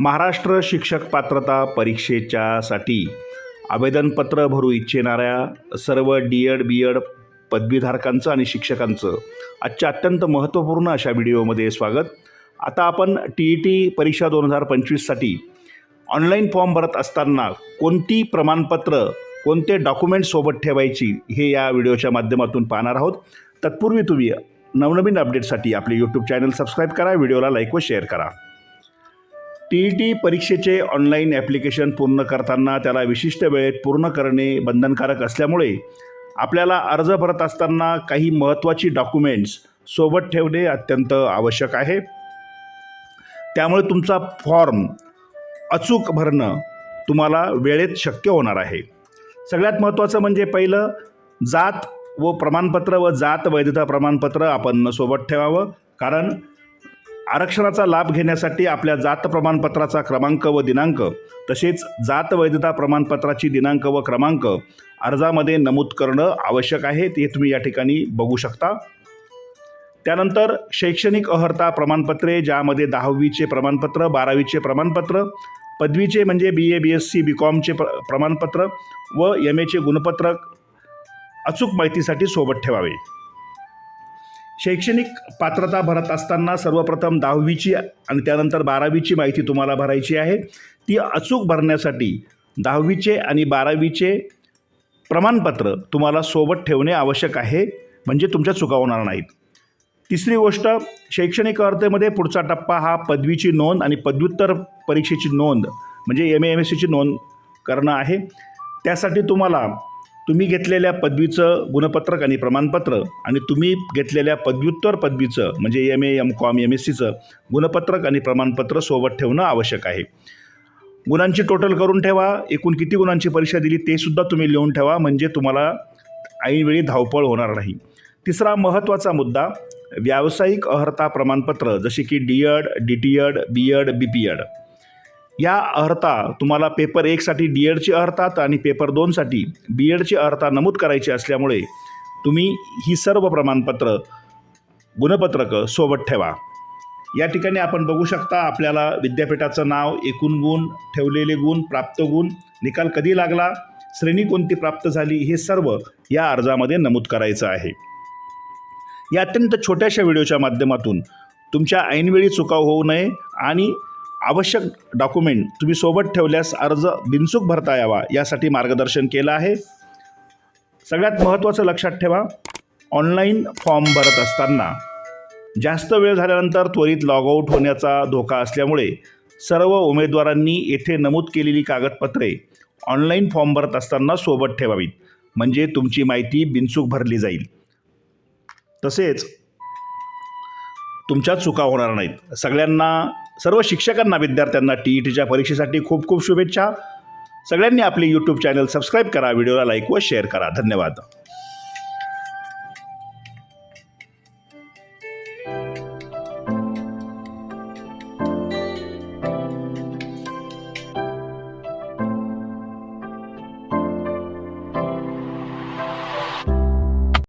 महाराष्ट्र शिक्षक पात्रता परीक्षेच्यासाठी आवेदनपत्र भरू इच्छिणाऱ्या सर्व डी एड बी एड पदवीधारकांचं आणि शिक्षकांचं आजच्या अत्यंत महत्त्वपूर्ण अशा व्हिडिओमध्ये स्वागत. आता आपण टी ई टी परीक्षा दोन हजार पंचवीससाठी ऑनलाईन फॉर्म भरत असताना कोणती प्रमाणपत्र कोणते डॉक्युमेंट सोबत ठेवायची हे या व्हिडिओच्या माध्यमातून पाहणार आहोत. तत्पूर्वी तुम्ही नवनवीन अपडेटसाठी आपले यूट्यूब चॅनल सबस्क्राईब करा व्हिडिओला लाईक व शेअर करा. टी ई टी परीक्षेचे ऑनलाईन ॲप्लिकेशन पूर्ण करताना त्याला विशिष्ट वेळेत पूर्ण करणे बंधनकारक असल्यामुळे आपल्याला अर्ज भरत असताना काही महत्त्वाची डॉक्युमेंट्स सोबत ठेवणे अत्यंत आवश्यक आहे. त्यामुळे तुमचा फॉर्म अचूक भरणं तुम्हाला वेळेत शक्य होणार आहे. सगळ्यात महत्त्वाचं म्हणजे पहिलं जात व प्रमाणपत्र व जात वैधता प्रमाणपत्र आपण सोबत ठेवावं. कारण आरक्षणाचा लाभ घेण्यासाठी आपल्या जात प्रमाणपत्राचा क्रमांक व दिनांक तसेच जात वैधता प्रमाणपत्राची दिनांक व क्रमांक अर्जामध्ये नमूद करणं आवश्यक आहे ते तुम्ही या ठिकाणी बघू शकता. त्यानंतर शैक्षणिक अहर्ता प्रमाणपत्रे ज्यामध्ये दहावीचे प्रमाणपत्र बारावीचे प्रमाणपत्र पदवीचे म्हणजे बी A B S C B कॉमचे प्र प्रमाणपत्र व एम एचे गुणपत्रक अचूक माहितीसाठी सोबत ठेवावे. शैक्षणिक पात्रता भरत असताना सर्वप्रथम दहावीची आणि त्यानंतर बारावीची माहिती तुम्हाला भरायची आहे. ती अचूक भरण्यासाठी दहावीचे आणि बारावीचे प्रमाणपत्र तुम्हाला सोबत ठेवणे आवश्यक आहे म्हणजे तुमच्या चुका होणार नाहीत. तिसरी गोष्ट शैक्षणिक अर्हतेमध्ये पुढचा टप्पा हा पदवीची नोंद आणि पदव्युत्तर परीक्षेची नोंद म्हणजे एम ए एम एस सीची नोंद करणं आहे. त्यासाठी तुम्हाला तुम्ही घेतलेल्या पदवीचं गुणपत्रक आणि प्रमाणपत्र आणि तुम्ही घेतलेल्या पदव्युत्तर पदवीचं म्हणजे M A M Com M S सीचं गुणपत्रक आणि प्रमाणपत्र सोबत ठेवणं आवश्यक आहे. गुणांची टोटल करून ठेवा एकूण किती गुणांची परीक्षा दिली ते सुद्धा तुम्ही लिहून ठेवा म्हणजे तुम्हाला ऐनवेळी धावपळ होणार नाही. तिसरा महत्त्वाचा मुद्दा व्यावसायिक अर्हता प्रमाणपत्र जसे की D Ed D T Ed B Ed B P Ed या अर्हता तुम्हाला पेपर एकसाठी डी एडची अर्थात आणि पेपर दोनसाठी बी एडची अर्हता नमूद करायची असल्यामुळे तुम्ही ही सर्व प्रमाणपत्र गुणपत्रकं सोबत ठेवा. या ठिकाणी आपण बघू शकता आपल्याला विद्यापीठाचं नाव एकूण गुण ठेवलेले गुण प्राप्त गुण निकाल कधी लागला श्रेणी कोणती प्राप्त झाली हे सर्व या अर्जामध्ये नमूद करायचं आहे. या अत्यंत छोट्याशा व्हिडिओच्या माध्यमातून तुमच्या ऐनवेळी चुका होऊ नये आणि आवश्यक डॉक्युमेंट तुम्ही सोबत ठेवल्यास अर्ज बिनचूक भरता यावा यासाठी मार्गदर्शन केलं आहे. सगळ्यात महत्त्वाचं लक्षात ठेवा ऑनलाईन फॉर्म भरत असताना जास्त वेळ झाल्यानंतर त्वरित लॉगआउट होण्याचा धोका असल्यामुळे सर्व उमेदवारांनी येथे नमूद केलेली कागदपत्रे ऑनलाईन फॉर्म भरत असताना सोबत ठेवावीत. म्हणजे तुमची माहिती बिनचूक भरली जाईल. तसेच तुमच्या चुका होणार नाहीत. सगळ्यांना सर्व शिक्षकांना विद्यार्थ्यांना टी ई टीच्या परीक्षेसाठी खूप खूप शुभेच्छा. सगळ्यांनी आपले यूट्यूब चॅनल सबस्क्राईब करा व्हिडिओला लाईक व शेअर करा. धन्यवाद.